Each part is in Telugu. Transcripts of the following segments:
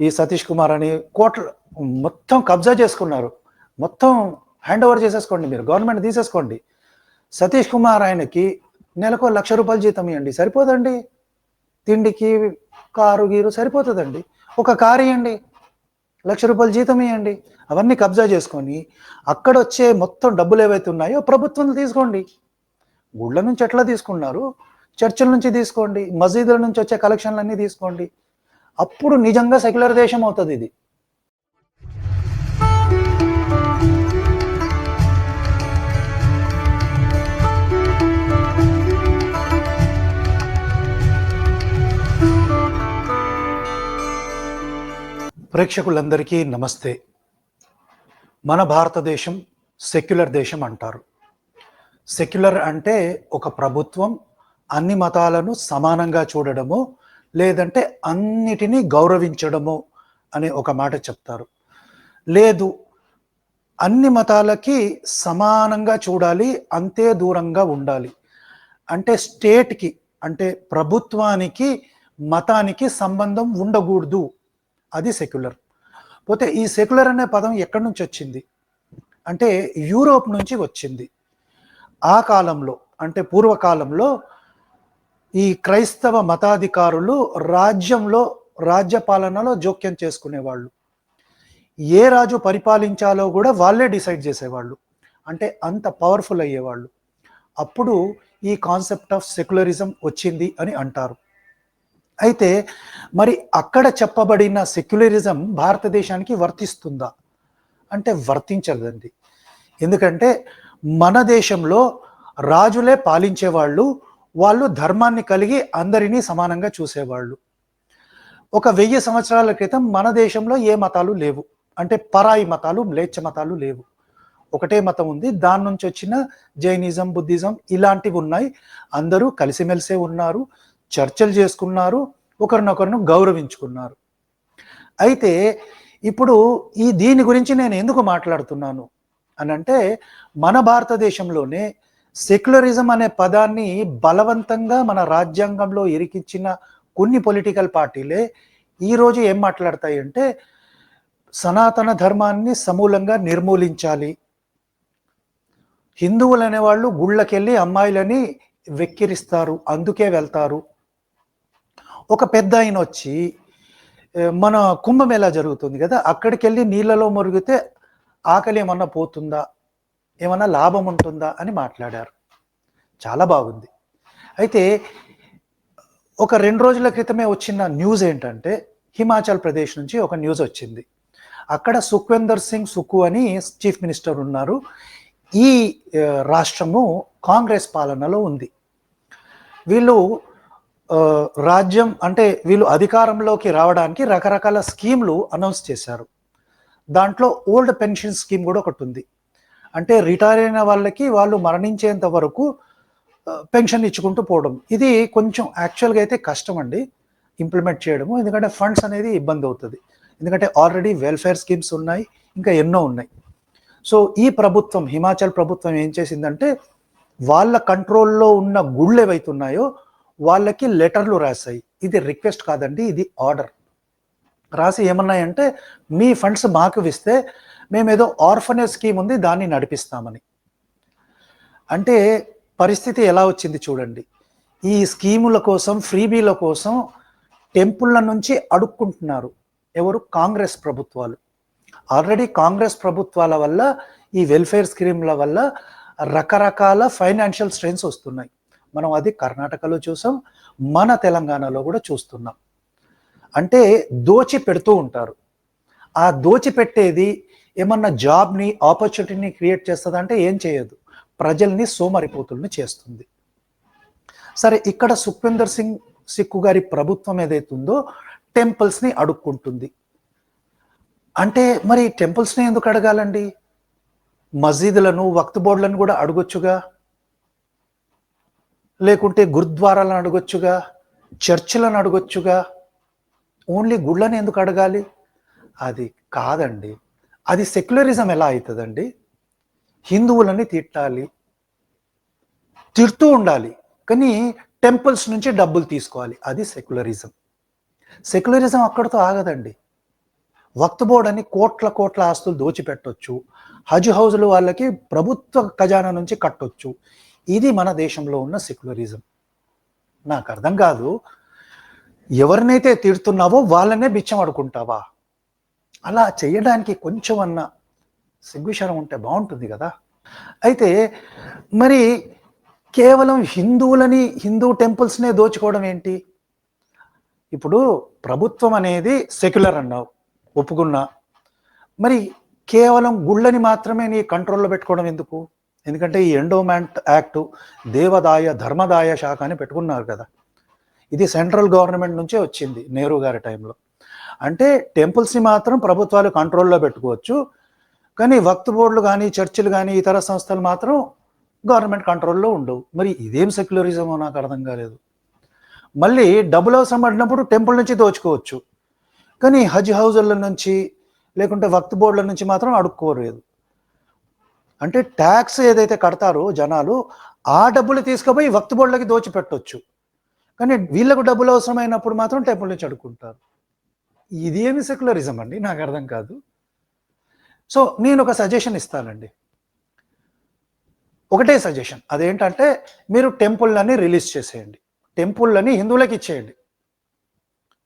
ఈ సతీష్ కుమార్ అని కోట్ల మొత్తం కబ్జా చేసుకున్నారు. మొత్తం హ్యాండ్ ఓవర్ చేసేసుకోండి మీరు గవర్నమెంట్ తీసేసుకోండి. సతీష్ కుమార్ ఆయనకి నెలకు లక్ష రూపాయలు జీతం ఇవ్వండి సరిపోదండి. తిండికి కారు గీరు సరిపోతుందండి. ఒక కారు ఇవ్వండి లక్ష రూపాయలు జీతం ఇవ్వండి అవన్నీ కబ్జా చేసుకొని అక్కడ వచ్చే మొత్తం డబ్బులు ఏవైతే ఉన్నాయో ప్రభుత్వం తీసుకోండి. గుళ్ళ నుంచి ఎట్లా తీసుకున్నారు? చర్చిల నుంచి తీసుకోండి మసీదుల నుంచి వచ్చే కలెక్షన్లన్నీ తీసుకోండి. అప్పుడు నిజంగా సెక్యులర్ దేశం అవుతుంది ఇది. ప్రేక్షకులందరికీ నమస్తే. మన భారతదేశం సెక్యులర్ దేశం అంటారు. సెక్యులర్ అంటే ఒక ప్రభుత్వం అన్ని మతాలను సమానంగా చూడడము లేదంటే అన్నిటినీ గౌరవించడము అనే ఒక మాట చెప్తారు. లేదు అన్ని మతాలకి సమానంగా చూడాలి అంతే దూరంగా ఉండాలి. అంటే స్టేట్కి అంటే ప్రభుత్వానికి మతానికి సంబంధం ఉండకూడదు. అది సెక్యులర్. పోతే ఈ సెక్యులర్ అనే పదం ఎక్కడి నుంచి వచ్చింది? అంటే యూరోప్ నుంచి వచ్చింది. ఆ కాలంలో అంటే పూర్వకాలంలో ఈ క్రైస్తవ మతాధికారులు రాజ్యంలో రాజ్య పాలనలో జోక్యం చేసుకునేవాళ్ళు. ఏ రాజు పరిపాలించాలో కూడా వాళ్ళే డిసైడ్ చేసేవాళ్ళు. అంటే అంత పవర్ఫుల్ అయ్యేవాళ్ళు. అప్పుడు ఈ కాన్సెప్ట్ ఆఫ్ సెక్యులరిజం వచ్చింది అని అంటారు. అయితే మరి అక్కడ చెప్పబడిన సెక్యులరిజం భారతదేశానికి వర్తిస్తుందా? అంటే వర్తించదండి. ఎందుకంటే మన దేశంలో రాజులే పాలించేవాళ్ళు వాళ్ళు ధర్మాన్ని కలిగి అందరినీ సమానంగా చూసేవాళ్ళు. ఒక వెయ్యి సంవత్సరాల క్రితం మన దేశంలో ఏ మతాలు లేవు. అంటే పరాయి మతాలు మ్లేచ్ఛ మతాలు లేవు. ఒకటే మతం ఉంది. దాని నుంచి వచ్చిన జైనిజం బుద్ధిజం ఇలాంటివి ఉన్నాయి. అందరూ కలిసిమెలిసే ఉన్నారు చర్చలు చేసుకున్నారు ఒకరినొకరిని గౌరవించుకున్నారు. అయితే ఇప్పుడు ఈ దీని గురించి నేను ఎందుకు మాట్లాడుతున్నాను? అని అంటే మన భారతదేశంలోనే సెక్యులరిజం అనే పదాన్ని బలవంతంగా మన రాజ్యాంగంలో ఇరికించిన కొన్ని పొలిటికల్ పార్టీలే ఈరోజు ఏం మాట్లాడతాయి అంటే సనాతన ధర్మాన్ని సమూలంగా నిర్మూలించాలి. హిందువులు అనేవాళ్ళు గుళ్ళకెళ్ళి అమ్మాయిలని వెక్కిరిస్తారు అందుకే వెళ్తారు. ఒక పెద్ద ఆయన వచ్చి మన కుంభమేళా జరుగుతుంది కదా అక్కడికి వెళ్ళి నీళ్ళలో మురిగితే ఆకలి ఏమన్నా పోతుందా? ఏమన్నా లాభం ఉంటుందా అని మాట్లాడారు. చాలా బాగుంది. అయితే ఒక రెండు రోజుల క్రితమే వచ్చిన న్యూస్ ఏంటంటే హిమాచల్ ప్రదేశ్ నుంచి ఒక న్యూస్ వచ్చింది. అక్కడ సుఖ్వేందర్ సింగ్ సుక్కు అని చీఫ్ మినిస్టర్ ఉన్నారు. ఈ రాష్ట్రము కాంగ్రెస్ పాలనలో ఉంది. వీళ్ళు రాజ్యం అంటే వీళ్ళు అధికారంలోకి రావడానికి రకరకాల స్కీమ్లు అనౌన్స్ చేశారు. దాంట్లో ఓల్డ్ పెన్షన్ స్కీమ్ కూడా ఒకటి ఉంది. అంటే రిటైర్ అయిన వాళ్ళకి వాళ్ళు మరణించేంత వరకు పెన్షన్ ఇచ్చుకుంటూ పోవడం. ఇది కొంచెం యాక్చువల్గా అయితే కష్టం అండి ఇంప్లిమెంట్ చేయడము. ఎందుకంటే ఫండ్స్ అనేది ఇబ్బంది అవుతుంది. ఎందుకంటే ఆల్రెడీ వెల్ఫేర్ స్కీమ్స్ ఉన్నాయి ఇంకా ఎన్నో ఉన్నాయి. సో ఈ ప్రభుత్వం హిమాచల్ ప్రభుత్వం ఏం చేసిందంటే వాళ్ళ కంట్రోల్లో ఉన్న గుళ్ళు ఏవైతే ఉన్నాయో వాళ్ళకి లెటర్లు రాశాయి. ఇది రిక్వెస్ట్ కాదండి ఇది ఆర్డర్. రాసి ఏమన్నాయంటే మీ ఫండ్స్ మాకు ఇస్తే మేము ఏదో ఆర్ఫనేజ్ స్కీమ్ ఉంది దాన్ని నడిపిస్తామని. అంటే పరిస్థితి ఎలా వచ్చింది చూడండి. ఈ స్కీముల కోసం ఫ్రీబీల కోసం టెంపుల్ల నుంచి అడుక్కుంటున్నారు ఎవరు? కాంగ్రెస్ ప్రభుత్వాలు. ఆల్రెడీ కాంగ్రెస్ ప్రభుత్వాల వల్ల ఈ వెల్ఫేర్ స్కీమ్ల వల్ల రకరకాల ఫైనాన్షియల్ స్ట్రెయిన్స్ వస్తున్నాయి. మనం అది కర్ణాటకలో చూసాం మన తెలంగాణలో కూడా చూస్తున్నాం. అంటే దోచి పెడుతూ ఉంటారు. ఆ దోచి పెట్టేది ఏమన్నా జాబ్ని ఆపర్చునిటీని క్రియేట్ చేస్తుంది అంటే ఏం చేయదు ప్రజల్ని సోమరిపోతుల్ని చేస్తుంది. సరే ఇక్కడ సుఖ్వీందర్ సింగ్ సిక్కు గారి ప్రభుత్వం ఏదైతుందో టెంపుల్స్ని అడుక్కుంటుంది. అంటే మరి టెంపుల్స్ని ఎందుకు అడగాలండి? మసీదులను వక్త్ బోర్డులను కూడా అడగొచ్చుగా? లేకుంటే గురుద్వారాలను అడగొచ్చుగా? చర్చిలను అడగొచ్చుగా? ఓన్లీ గుళ్ళని ఎందుకు అడగాలి? అది కాదండి. అది సెక్యులరిజం ఎలా అవుతుందండి? హిందువులని తిట్టాలి తిడుతూ ఉండాలి కానీ టెంపుల్స్ నుంచి డబ్బులు తీసుకోవాలి. అది సెక్యులరిజం సెక్యులరిజం అక్కడితో ఆగదండి. వక్త్ అని కోట్ల కోట్ల ఆస్తులు దోచిపెట్టొచ్చు. హజ్ హౌజులు వాళ్ళకి ప్రభుత్వ ఖజానా నుంచి కట్టొచ్చు. ఇది మన దేశంలో ఉన్న సెక్యులరిజం నాకు అర్థం కాదు. ఎవరినైతే తిడుతున్నావో వాళ్ళనే బిచ్చం అడుకుంటావా? అలా చేయడానికి కొంచెం అన్న సిగ్గుశరం ఉంటే బాగుంటుంది కదా. అయితే మరి కేవలం హిందువులని హిందూ టెంపుల్స్నే దోచుకోవడం ఏంటి? ఇప్పుడు ప్రభుత్వం అనేది సెక్యులర్ అన్నావు ఒప్పుకున్నా. మరి కేవలం గుళ్ళని మాత్రమే నీ కంట్రోల్లో పెట్టుకోవడం ఎందుకు? ఎందుకంటే ఈ ఎండోమెంట్ యాక్ట్ దేవదాయ ధర్మదాయ శాఖ అని పెట్టుకున్నారు కదా. ఇది సెంట్రల్ గవర్నమెంట్ నుంచే వచ్చింది నెహ్రూ గారి టైంలో. అంటే టెంపుల్స్ని మాత్రం ప్రభుత్వాలు కంట్రోల్లో పెట్టుకోవచ్చు. కానీ వక్త్ బోర్డులు కానీ చర్చిలు కానీ ఇతర సంస్థలు మాత్రం గవర్నమెంట్ కంట్రోల్లో ఉండవు. మరి ఇదేం సెక్యులరిజమో నాకు అర్థం కాలేదు. మళ్ళీ డబ్బులు అవసరం పడినప్పుడు టెంపుల్ నుంచి దోచుకోవచ్చు. కానీ హజ్ హౌజుల నుంచి లేకుంటే వక్త్ బోర్డుల నుంచి మాత్రం అడుక్కోలేదు అంటే ట్యాక్స్ ఏదైతే కడతారో జనాలు ఆ డబ్బులు తీసుకుపోయి వక్త్ బోర్డులకి దోచిపెట్టవచ్చు కానీ వీళ్ళకు డబ్బులు అవసరమైనప్పుడు మాత్రం టెంపుల్ నుంచి అడుక్కుంటారు. ఇది ఏమి సెక్యులరిజం అండి? నాకు అర్థం కాదు. సో నేను ఒక సజెషన్ ఇస్తానండి. ఒకటే సజెషన్ అదేంటంటే మీరు టెంపుల్లని రిలీజ్ చేసేయండి. టెంపుల్లని హిందువులకి ఇచ్చేయండి.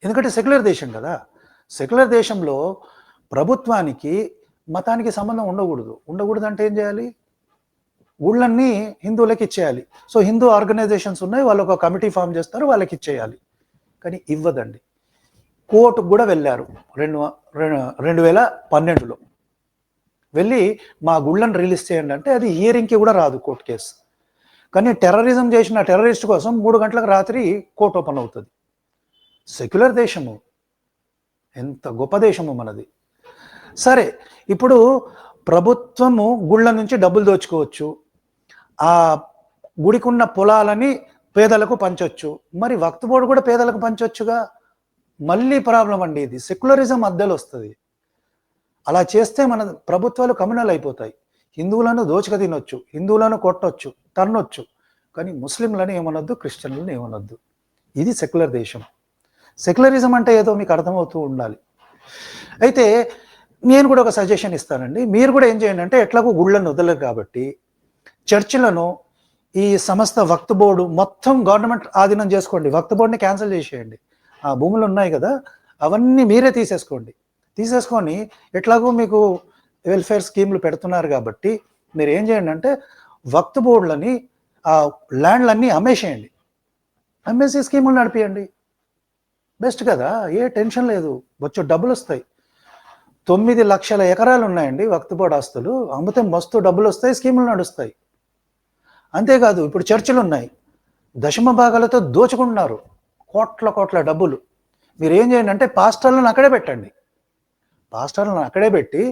ఎందుకంటే సెక్యులర్ దేశం కదా. సెక్యులర్ దేశంలో ప్రభుత్వానికి మతానికి సంబంధం ఉండకూడదు. ఉండకూడదు అంటే ఏం చేయాలి? ఊళ్ళన్నీ హిందువులకి ఇచ్చేయాలి. సో హిందూ ఆర్గనైజేషన్స్ ఉన్నాయి. వాళ్ళు ఒక కమిటీ ఫామ్ చేస్తారు. వాళ్ళకి ఇచ్చేయాలి. కానీ ఇవ్వదండి. కోర్టుకు కూడా వెళ్ళారు. రెండు రెండు- వేల పన్నెండులో. వెళ్ళి మా గుళ్ళని రిలీజ్ చేయండి అంటే అది హియరింగ్కి కూడా రాదు కోర్టు కేసు. కానీ టెర్రరిజం చేసిన టెర్రరిస్ట్ కోసం మూడు గంటలకు రాత్రి కోర్టు ఓపెన్ అవుతుంది. సెక్యులర్ దేశము. ఎంత గొప్ప దేశము మనది. సరే ఇప్పుడు ప్రభుత్వము గుళ్ళ నుంచి డబ్బులు దోచుకోవచ్చు. ఆ గుడికున్న పొలాలని పేదలకు పంచవచ్చు మరి వక్త్ బోర్డు కూడా పేదలకు పంచవచ్చుగా మళ్ళీ ప్రాబ్లం అండి ఇది. సెక్యులరిజం మధ్యలో వస్తుంది. అలా చేస్తే మన ప్రభుత్వాలు కమ్యూనల్ అయిపోతాయి. హిందువులను దోచుక తినొచ్చు హిందువులను కొట్టొచ్చు తన్నొచ్చు. కానీ ముస్లింలను ఏమనొద్దు క్రిస్టియన్లను ఏమనొద్దు. ఇది సెక్యులర్ దేశం. సెక్యులరిజం అంటే ఏదో మీకు అర్థమవుతూ ఉండాలి. అయితే నేను కూడా ఒక సజెషన్ ఇస్తానండి. మీరు కూడా ఏం చేయండి అంటే ఎట్లాగో గుళ్ళను వదలరు కాబట్టి చర్చిలను ఈ సమస్త వక్త్ బోర్డు మొత్తం గవర్నమెంట్ ఆధీనం చేసుకోండి. వక్త్ బోర్డుని క్యాన్సిల్ చేసేయండి. ఆ భూములు ఉన్నాయి కదా అవన్నీ మీరే తీసేసుకోండి. తీసేసుకొని ఎట్లాగో మీకు వెల్ఫేర్ స్కీమ్లు పెడుతున్నారు కాబట్టి మీరు ఏం చేయండి అంటే వక్త్ బోర్డులని ఆ ల్యాండ్లన్నీ అమ్మేసేయండి. అమ్మేసి స్కీములు నడిపియండి. బెస్ట్ కదా ఏ టెన్షన్ లేదు వచ్చే డబ్బులు వస్తాయి. తొమ్మిది లక్షల ఎకరాలు ఉన్నాయండి వక్త్ బోర్డు ఆస్తులు అమ్మితే మస్తు డబ్బులు వస్తాయి స్కీములు నడుస్తాయి. అంతేకాదు ఇప్పుడు చర్చలు ఉన్నాయి. దశమ భాగాలతో దోచుకుంటున్నారు. కోట్ల కోట్ల డబ్బులు. మీరు ఏం చేయండి అంటే పాస్టర్లను అక్కడే పెట్టండి. పాస్టర్లను అక్కడే పెట్టి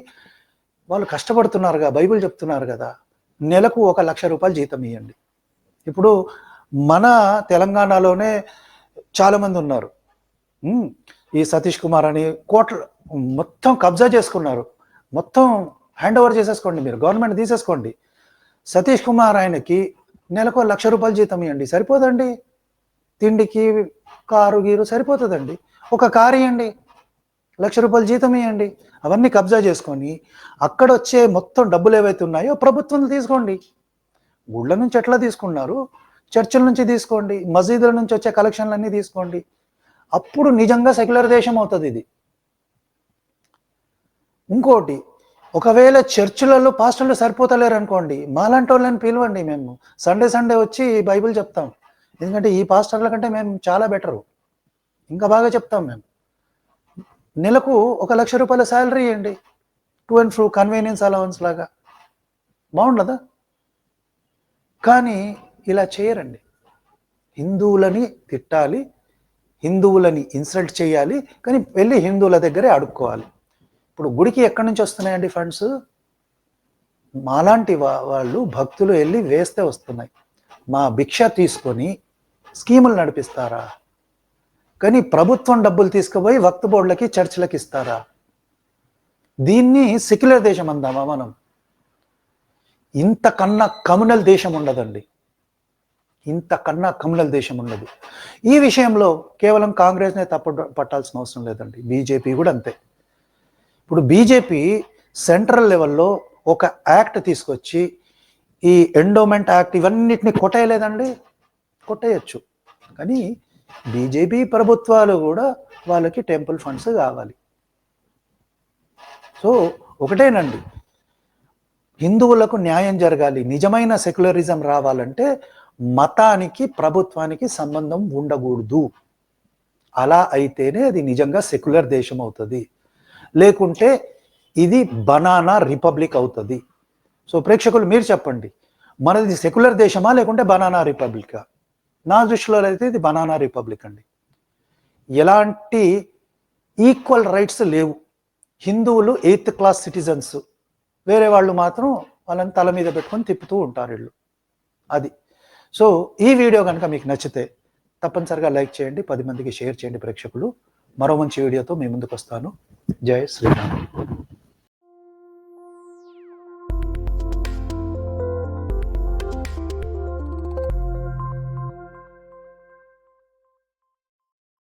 వాళ్ళు కష్టపడుతున్నారుగా బైబిల్ చెప్తున్నారు కదా నెలకు ఒక లక్ష రూపాయలు జీతం ఇవ్వండి ఇప్పుడు మన తెలంగాణలోనే చాలామంది ఉన్నారు. ఈ సతీష్ కుమార్ అని కోట్ల మొత్తం కబ్జా చేసుకున్నారు. మొత్తం హ్యాండ్ ఓవర్ చేసేసుకోండి మీరు గవర్నమెంట్ తీసేసుకోండి. సతీష్ కుమార్ ఆయనకి నెలకు లక్ష రూపాయలు జీతం ఇవ్వండి సరిపోదండి? తిండికి కారు గీరు సరిపోతుందండి. ఒక కారు ఇవ్వండి లక్ష రూపాయలు జీతం ఇవ్వండి అవన్నీ కబ్జా చేసుకొని అక్కడ వచ్చే మొత్తం డబ్బులు ఏవైతే ఉన్నాయో ప్రభుత్వం తీసుకోండి. గుళ్ళ నుంచి ఎట్లా తీసుకున్నారు చర్చిల నుంచి తీసుకోండి. మసీదుల నుంచి వచ్చే కలెక్షన్లన్నీ తీసుకోండి. అప్పుడు నిజంగా సెక్యులర్ దేశం అవుతుంది ఇది. ఇంకోటి ఒకవేళ చర్చిలలో పాస్టర్లు సరిపోతలేరు అనుకోండి మాలాంటి వాళ్ళని పిలవండి మేము. సండే సండే వచ్చి బైబిల్ చెప్తాం. ఎందుకంటే ఈ పాస్టర్ల కంటే మేము చాలా బెటరు ఇంకా బాగా చెప్తాం మేము. నెలకు ఒక లక్ష రూపాయల శాలరీ ఇవ్వండి. To and fro convenience allowance లాగా. బాగుండదా? కానీ ఇలా చేయరండి. హిందువులని తిట్టాలి హిందువులని ఇన్సల్ట్ చేయాలి కానీ వెళ్ళి హిందువుల దగ్గరే అడుక్కోవాలి. ఇప్పుడు గుడికి ఎక్కడి నుంచి వస్తున్నాయండి ఫండ్స్ మాలాంటి వాళ్ళు భక్తులు వెళ్ళి వేస్తే వస్తున్నాయి. మా భిక్ష తీసుకొని స్కీములు నడిపిస్తారా? కానీ ప్రభుత్వం డబ్బులు తీసుకుపోయి వక్త్ బోర్డులకి చర్చిలకి ఇస్తారా? దీన్ని సెక్యులర్ దేశం అందామా మనం? ఇంతకన్నా కమ్యూనల్ దేశం ఉండదండి. ఇంతకన్నా కమ్యూనల్ దేశం ఉండదు. ఈ విషయంలో కేవలం కాంగ్రెస్నే తప్పు పట్టాల్సిన అవసరం లేదండి. బీజేపీ కూడా అంతే. ఇప్పుడు బీజేపీ సెంట్రల్ లెవెల్లో ఒక యాక్ట్ తీసుకొచ్చి ఈ ఎండోమెంట్ యాక్ట్ ఇవన్నిటిని కొట్టేయలేదండి. కొట్టేయచ్చు. కానీ బీజేపీ ప్రభుత్వాలు కూడా వాళ్ళకి టెంపుల్ ఫండ్స్ కావాలి. సో ఒకటేనండి. హిందువులకు న్యాయం జరగాలి. నిజమైన సెక్యులరిజం రావాలంటే మతానికి ప్రభుత్వానికి సంబంధం ఉండకూడదు. అలా అయితేనే అది నిజంగా సెక్యులర్ దేశం అవుతుంది. లేకుంటే ఇది బనానా రిపబ్లిక్ అవుతుంది. సో ప్రేక్షకులు మీరు చెప్పండి. మనది సెక్యులర్ దేశమా లేకుంటే బనానా రిపబ్లికా? నా దృష్టిలో అయితే ఇది బనానా రిపబ్లిక్ అండి. ఎలాంటి ఈక్వల్ రైట్స్ లేవు. హిందువులు ఎయిత్ క్లాస్ సిటిజన్స్. వేరే వాళ్ళు మాత్రం వాళ్ళని తల మీద పెట్టుకొని తిప్పుతూ ఉంటారు వీళ్ళు. అది. సో ఈ వీడియో కనుక మీకు నచ్చితే తప్పనిసరిగా లైక్ చేయండి పది మందికి షేర్ చేయండి ప్రేక్షకులు. మరో మంచి వీడియోతో మీ ముందుకు వస్తాను. జై శ్రీరామ్.